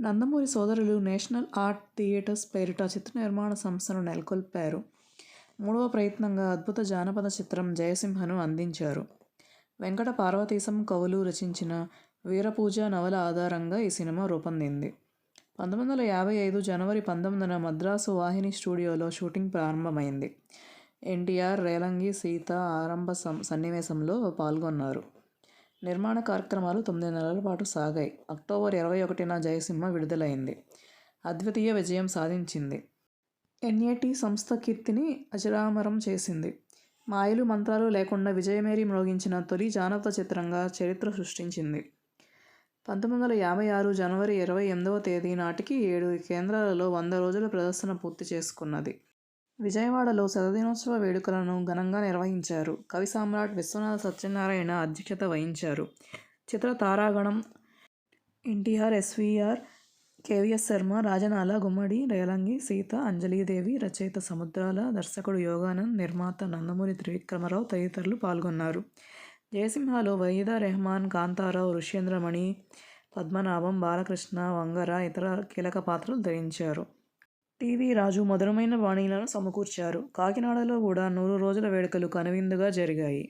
నందమూరి సోదరులు national art theatres పేరిట చిత్ర నిర్మాణ సంస్థను నెలకొల్పారు. మూడవ ప్రయత్నంగా అద్భుత జానపద చిత్రం జయసింహను అందించారు. వెంకట పార్వతీశం కవులు రచించిన వీరపూజ నవల ఆధారంగా ఈ సినిమా రూపొందింది. పంతొమ్మిది వందల యాభై ఐదు జనవరి పంతొమ్మిదిన మద్రాసు వాహిని స్టూడియోలో షూటింగ్ ప్రారంభమైంది. ఎన్టీఆర్ రేలంగి సీత ఆరంభ సన్నివేశంలో పాల్గొన్నారు. నిర్మాణ కార్యక్రమాలు తొమ్మిది నెలల పాటు సాగాయి. అక్టోబర్ ఇరవై ఒకటిన జయసింహ విడుదలైంది. అద్వితీయ విజయం సాధించింది. ఎన్ఏటి సంస్థ కీర్తిని అజరామరం చేసింది. మాయలు మంత్రాలు లేకుండా విజయమేరి మ్రోగించిన తొలి జానపద చిత్రంగా చరిత్ర సృష్టించింది. పంతొమ్మిది వందల యాభై ఆరు జనవరి ఇరవై ఎనిమిదవ తేదీ నాటికి ఏడు కేంద్రాలలో వంద రోజుల ప్రదర్శన పూర్తి చేసుకున్నది. విజయవాడలో శతదినోత్సవ వేడుకలను ఘనంగా నిర్వహించారు. కవి సామ్రాట్ విశ్వనాథ సత్యనారాయణ అధ్యక్షత వహించారు. చిత్ర తారాగణం ఎన్టీఆర్ ఎస్వీఆర్ కేవీఎస్ శర్మ రాజనాల గుమ్మడి రేలంగి సీత అంజలీదేవి రచయిత సముద్రాల దర్శకుడు యోగానంద్ నిర్మాత నందమూరి త్రివిక్రమరావు తదితరులు పాల్గొన్నారు. జయసింహలో వహీదా రెహమాన్ కాంతారావు ఋష్యేంద్రమణి పద్మనాభం బాలకృష్ణ వంగర ఇతర కీలక పాత్రలు ధరించారు. టీవీ రాజు మధురమైన వాణీలను సమకూర్చారు. కాకినాడలో కూడా నూరు రోజుల వేడుకలు కనువిందుగా జరిగాయి.